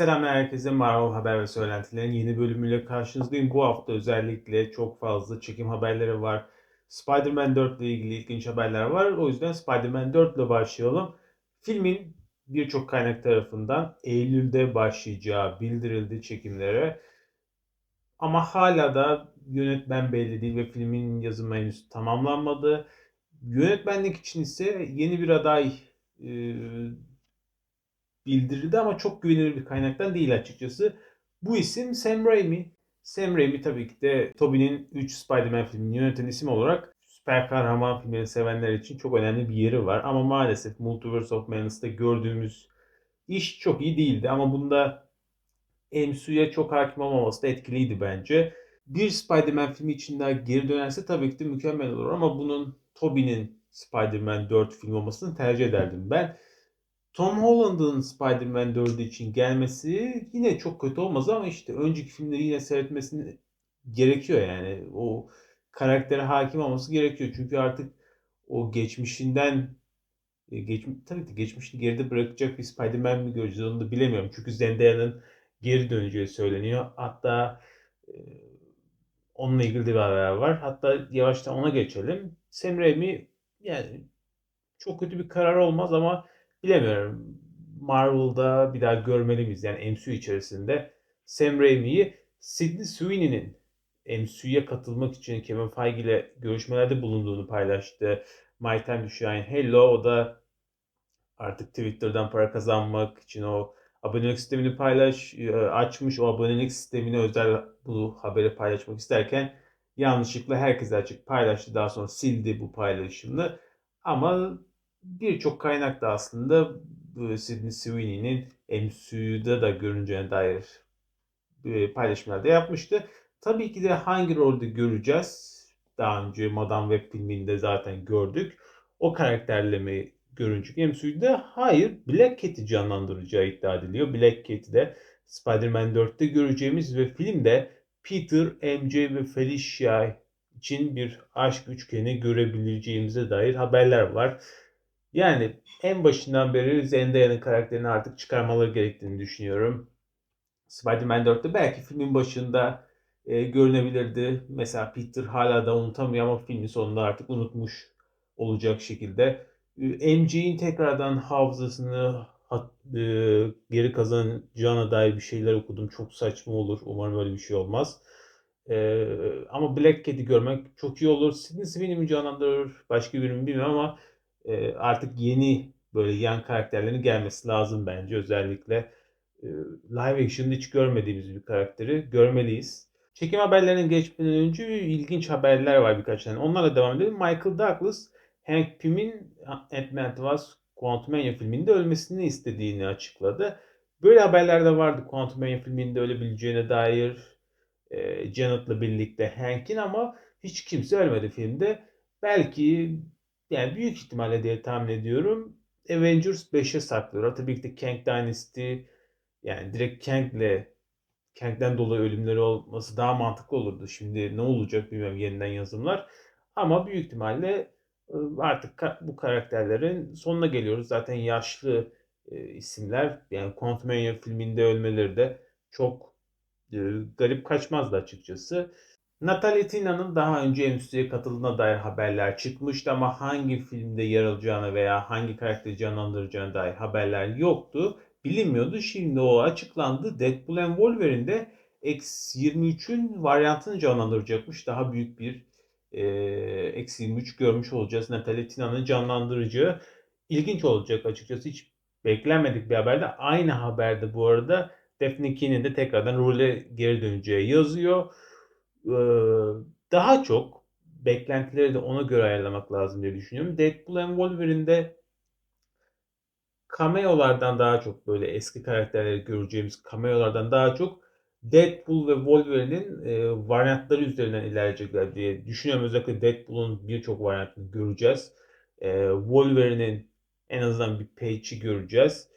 selamlar herkese. Marvel Haber ve Söylentilerin yeni bölümüyle karşınızdayım. Bu hafta özellikle çok fazla çekim haberleri var. Spider-Man 4 ile ilgili ilginç haberler var. O yüzden Spider-Man 4 ile başlayalım. Filmin birçok kaynak tarafından Eylül'de başlayacağı bildirildi çekimlere. Ama hala da yönetmen belli değil ve filmin yazımı henüz tamamlanmadı. Yönetmenlik için ise yeni bir aday e, bildirildi ama çok güvenilir bir kaynaktan değil açıkçası. Bu isim Sam Raimi. Sam Raimi tabii ki de Tobey'nin 3 Spider-Man filmini yöneten isim olarak süper kahraman filmleri sevenler için çok önemli bir yeri var. Ama maalesef Multiverse of Madness'ta gördüğümüz iş çok iyi değildi. Ama bunda MCU'ya çok hakim olmaması da etkiliydi bence. Bir Spider-Man filmi için daha geri dönerse tabii ki de mükemmel olur ama bunun Tobey'nin Spider-Man 4 film olmasını tercih ederdim ben. Tom Holland'ın Spider-Man 4 için gelmesi yine çok kötü olmaz ama işte önceki filmleri yine seyretmesini gerekiyor yani. O karaktere hakim olması gerekiyor. Çünkü artık o geçmişinden e, geç, tabii ki geçmişini geride bırakacak bir Spider-Man mi göreceğiz onu da bilemiyorum. Çünkü Zendaya'nın geri döneceği söyleniyor. Hatta e, onunla ilgili de bir haber var. Hatta yavaştan ona geçelim. Sam Raimi yani çok kötü bir karar olmaz ama bilemiyorum. Marvel'da bir daha görmeli miyiz? Yani MCU içerisinde Sam Raimi'yi Sidney Sweeney'nin MCU'ya katılmak için Kevin Feige ile görüşmelerde bulunduğunu paylaştı. My Time to Shine Hello o da artık Twitter'dan para kazanmak için o abonelik sistemini paylaş e, açmış. O abonelik sistemine özel bu haberi paylaşmak isterken yanlışlıkla herkese açık paylaştı. Daha sonra sildi bu paylaşımını. Ama birçok kaynak da aslında Sidney Sweeney'nin MCU'da da görüneceğine dair e, paylaşımlar da yapmıştı. Tabii ki de hangi rolde göreceğiz? Daha önce Madame Web filminde zaten gördük. O karakterle mi görünecek MCU'da? Hayır. Black Cat'i canlandıracağı iddia ediliyor. Black Cat'i de Spider-Man 4'te göreceğimiz ve filmde Peter, MJ ve Felicia için bir aşk üçgeni görebileceğimize dair haberler var. Yani en başından beri Zendaya'nın karakterini artık çıkarmaları gerektiğini düşünüyorum. Spider-Man 4'te belki filmin başında e, görünebilirdi. Mesela Peter hala da unutamıyor ama filmin sonunda artık unutmuş olacak şekilde. E, tekrardan hafızasını e, geri kazanacağına dair bir şeyler okudum. Çok saçma olur. Umarım öyle bir şey olmaz. E, ama Black Cat'i görmek çok iyi olur. Sidney Sweeney mi canlandırır başka birini bilmiyorum ama e, artık yeni böyle yan karakterlerin gelmesi lazım bence. Özellikle e, live action'da hiç görmediğimiz bir karakteri görmeliyiz. Çekim haberlerinin geçmeden önce ilginç haberler var birkaç tane. Onlarla devam edelim. Michael Douglas, Hank Pym'in Ant-Man Was Quantumania filminde ölmesini istediğini açıkladı. Böyle haberler de vardı Quantumania filminde ölebileceğine dair. E, Janet'la birlikte Hank'in ama hiç kimse ölmedi filmde. Belki yani büyük ihtimalle diye tahmin ediyorum Avengers 5'e saklıyorlar. Tabii ki de Kang Dynasty yani direkt Kang'le Kang'den dolayı ölümleri olması daha mantıklı olurdu. Şimdi ne olacak bilmiyorum yeniden yazımlar. Ama büyük ihtimalle artık bu karakterlerin sonuna geliyoruz. Zaten yaşlı isimler yani Quantumania filminde ölmeleri de çok garip kaçmazdı açıkçası. Natalie Tina'nın daha önce MCU'ya katıldığına dair haberler çıkmıştı ama hangi filmde yer alacağını veya hangi karakteri canlandıracağına dair haberler yoktu. Bilinmiyordu. Şimdi o açıklandı. Deadpool and Wolverine'de X-23'ün varyantını canlandıracakmış. Daha büyük bir e, X-23 görmüş olacağız. Natalie Tina'nın canlandırıcı. İlginç olacak açıkçası. Hiç beklenmedik bir haberde. Aynı haberde bu arada Daphne Keenan de tekrardan role geri döneceği yazıyor daha çok beklentileri de ona göre ayarlamak lazım diye düşünüyorum. Deadpool and Wolverine'de cameo'lardan daha çok böyle eski karakterleri göreceğimiz cameo'lardan daha çok Deadpool ve Wolverine'in e, varyantları üzerinden ilerleyecekler diye düşünüyorum. Özellikle Deadpool'un birçok varyantını göreceğiz. E, Wolverine'in en azından bir page'i göreceğiz.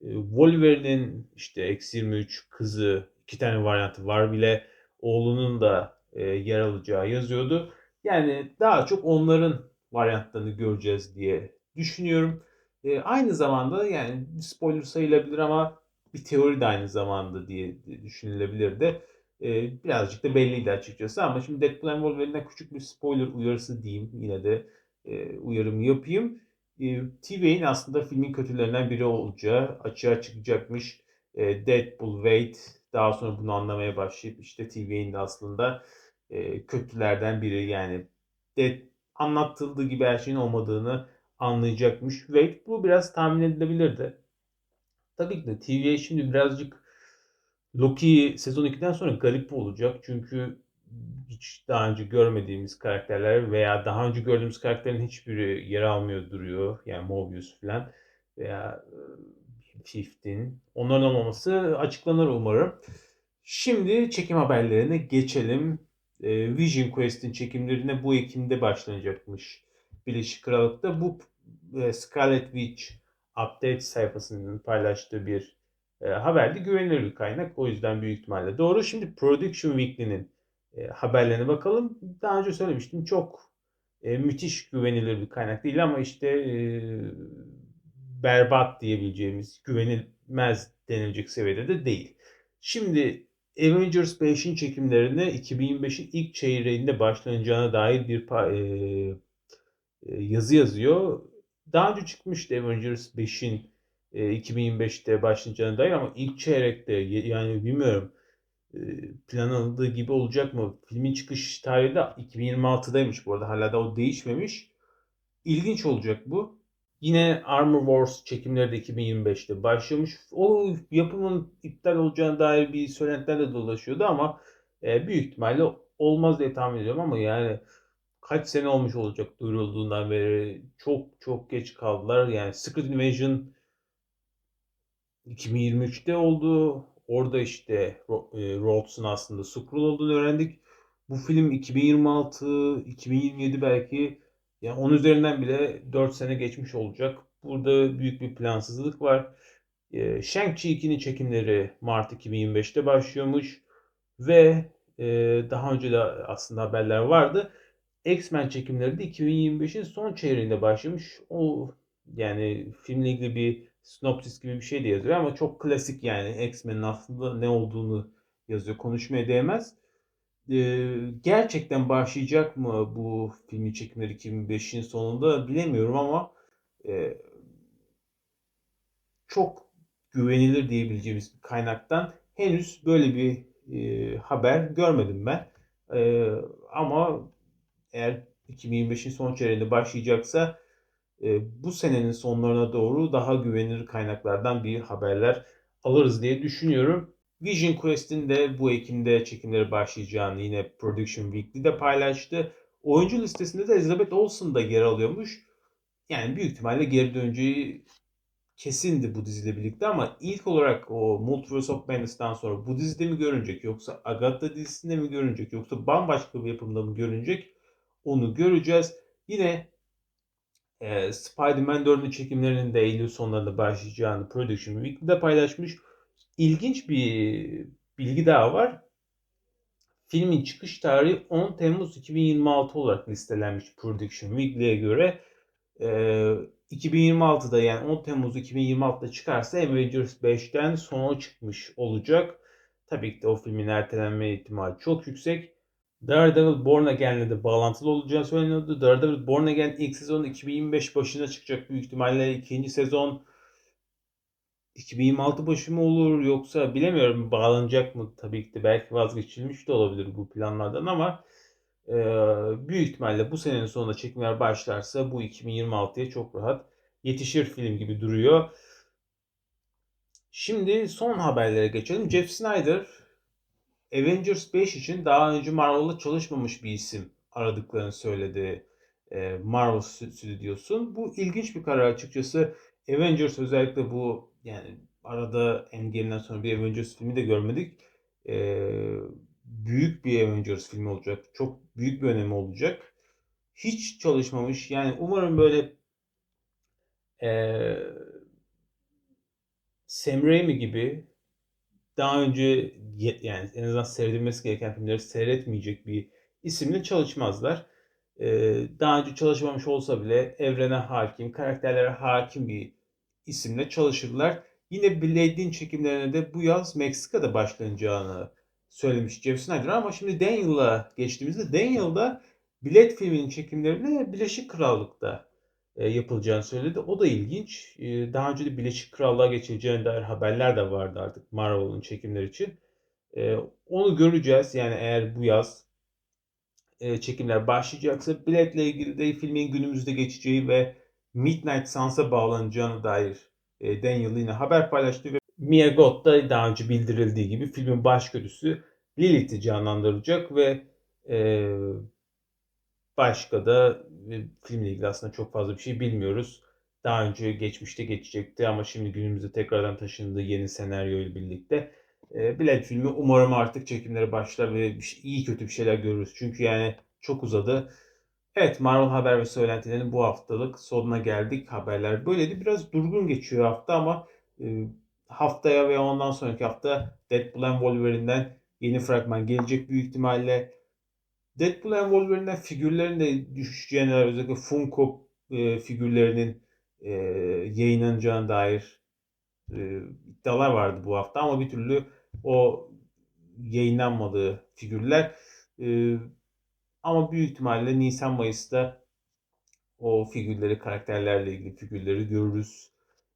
E, Wolverine'in işte X23 kızı iki tane varyantı var bile oğlunun da e, yer alacağı yazıyordu. Yani daha çok onların varyantlarını göreceğiz diye düşünüyorum. E, aynı zamanda yani spoiler sayılabilir ama bir teori de aynı zamanda diye düşünülebilir de e, birazcık da belliydi açıkçası ama şimdi Deadpool and Wolverine'den küçük bir spoiler uyarısı diyeyim yine de e, uyarımı yapayım. E, T-Wayne aslında filmin kötülerinden biri olacağı açığa çıkacakmış. E, Deadpool, Wade daha sonra bunu anlamaya başlayıp işte T-Wayne aslında e, kötülerden biri yani Dead, anlatıldığı gibi her şeyin olmadığını anlayacakmış. Wade bu biraz tahmin edilebilirdi. Tabii ki de TVA şimdi birazcık Loki sezon 2'den sonra garip olacak. Çünkü hiç daha önce görmediğimiz karakterler veya daha önce gördüğümüz karakterlerin hiçbiri yer almıyor duruyor. Yani Mobius falan veya Fifth'in. Onların olmaması açıklanır umarım. Şimdi çekim haberlerine geçelim. Vision Quest'in çekimlerine bu Ekim'de başlanacakmış. Birleşik Krallık'ta. Bu Scarlet Witch update sayfasının paylaştığı bir e, haberde güvenilir kaynak. O yüzden büyük ihtimalle doğru. Şimdi Production Weekly'nin e, haberlerine bakalım. Daha önce söylemiştim çok e, müthiş güvenilir bir kaynak değil ama işte e, berbat diyebileceğimiz güvenilmez denilecek seviyede de değil. Şimdi Avengers 5'in çekimlerine 2025'in ilk çeyreğinde başlanacağına dair bir e, yazı yazıyor. Daha önce çıkmıştı Avengers 5'in e, 2025'te başlayacağına dair ama ilk çeyrekte yani bilmiyorum planlandığı gibi olacak mı? Filmin çıkış tarihi de 2026'daymış bu arada. Hala da o değişmemiş. İlginç olacak bu. Yine Armor Wars çekimleri de 2025'te başlamış. O yapımın iptal olacağına dair bir söylentiler de dolaşıyordu ama e, büyük ihtimalle olmaz diye tahmin ediyorum ama yani kaç sene olmuş olacak duyurulduğundan beri. Çok çok geç kaldılar. Yani Secret Invasion 2023'te oldu. Orada işte e, Rhodes'un aslında Skrull olduğunu öğrendik. Bu film 2026, 2027 belki yani 10 üzerinden bile 4 sene geçmiş olacak. Burada büyük bir plansızlık var. E, Shang-Chi 2'nin çekimleri Mart 2025'te başlıyormuş. Ve e, daha önce de aslında haberler vardı. X-Men çekimleri de 2025'in son çeyreğinde başlamış. O yani filmle ilgili bir synopsis gibi bir şey de yazıyor ama çok klasik yani X-Men'in aslında ne olduğunu yazıyor. Konuşmaya değmez. Gerçekten başlayacak mı bu filmin çekimleri 2005'in sonunda bilemiyorum ama e, çok güvenilir diyebileceğimiz bir kaynaktan henüz böyle bir e, haber görmedim ben. E, ama eğer 2025'in son çeyreğinde başlayacaksa e, bu senenin sonlarına doğru daha güvenilir kaynaklardan bir haberler alırız diye düşünüyorum. Vision Quest'in de bu Ekim'de çekimleri başlayacağını yine Production Weekly'de paylaştı. Oyuncu listesinde de Elizabeth Olsen da yer alıyormuş. Yani büyük ihtimalle geri döneceği kesindi bu diziyle birlikte ama ilk olarak o Multiverse of Madness'tan sonra bu dizide mi görünecek yoksa Agatha dizisinde mi görünecek yoksa bambaşka bir yapımda mı görünecek onu göreceğiz. Yine e, Spider-Man 4'ün çekimlerinin de Eylül sonlarında başlayacağını Production Weekly'de paylaşmış. İlginç bir bilgi daha var. Filmin çıkış tarihi 10 Temmuz 2026 olarak listelenmiş Production Weekly'e göre. E, 2026'da yani 10 Temmuz 2026'da çıkarsa Avengers 5'ten sonra çıkmış olacak. Tabii ki de o filmin ertelenme ihtimali çok yüksek. Daredevil Born Again'le de bağlantılı olacağı söyleniyordu. Daredevil Born Again ilk sezon 2025 başına çıkacak büyük ihtimalle. ikinci sezon 2026 başı mı olur yoksa bilemiyorum bağlanacak mı tabii ki de belki vazgeçilmiş de olabilir bu planlardan ama e, büyük ihtimalle bu senenin sonunda çekimler başlarsa bu 2026'ya çok rahat yetişir film gibi duruyor. Şimdi son haberlere geçelim. Jeff Snyder Avengers 5 için daha önce Marvel'da çalışmamış bir isim aradıklarını söyledi e, Marvel Studios'un. Bu ilginç bir karar açıkçası. Avengers özellikle bu yani arada Endgame'den sonra bir Avengers filmi de görmedik. Ee, büyük bir Avengers filmi olacak. Çok büyük bir önemi olacak. Hiç çalışmamış. Yani umarım böyle ee, Sam Raimi gibi daha önce yani en azından seyredilmesi gereken filmleri seyretmeyecek bir isimle çalışmazlar. Ee, daha önce çalışmamış olsa bile evrene hakim, karakterlere hakim bir isimle çalışırlar. Yine Blade'in çekimlerine de bu yaz Meksika'da başlanacağını söylemiş Jeff Snyder ama şimdi Daniel'a geçtiğimizde Daniel'da Blade filminin çekimlerine Birleşik Krallık'ta e, yapılacağını söyledi. O da ilginç. E, daha önce de Birleşik Krallığa geçileceğine dair haberler de vardı artık Marvel'ın çekimleri için. E, onu göreceğiz. Yani eğer bu yaz çekimler başlayacaksa Blade ile ilgili de filmin günümüzde geçeceği ve Midnight Suns'a bağlanacağına dair e, Daniel yine haber paylaştı ve Mia Goth da daha önce bildirildiği gibi filmin başkötüsü Lilith'i canlandıracak ve e, başka da e, filmle ilgili aslında çok fazla bir şey bilmiyoruz. Daha önce geçmişte geçecekti ama şimdi günümüze tekrardan taşındığı yeni senaryo ile birlikte e, Blade filmi umarım artık çekimlere başlar ve şey- iyi kötü bir şeyler görürüz. Çünkü yani çok uzadı. Evet Marvel haber ve söylentilerinin bu haftalık sonuna geldik. Haberler böyleydi. Biraz durgun geçiyor hafta ama e, haftaya ve ondan sonraki hafta Deadpool and Wolverine'den yeni fragman gelecek büyük ihtimalle. Deadpool and Wolverine'den figürlerin de düşeceğine dair özellikle Funko e, figürlerinin e, yayınlanacağına dair iddialar vardı bu hafta ama bir türlü o yayınlanmadığı figürler. E, ama büyük ihtimalle Nisan Mayıs'ta o figürleri, karakterlerle ilgili figürleri görürüz.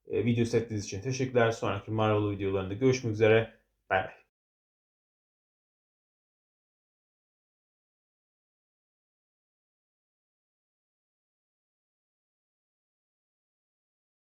E, video seyrettiğiniz için teşekkürler. Sonraki Marvel videolarında görüşmek üzere. Bay bay.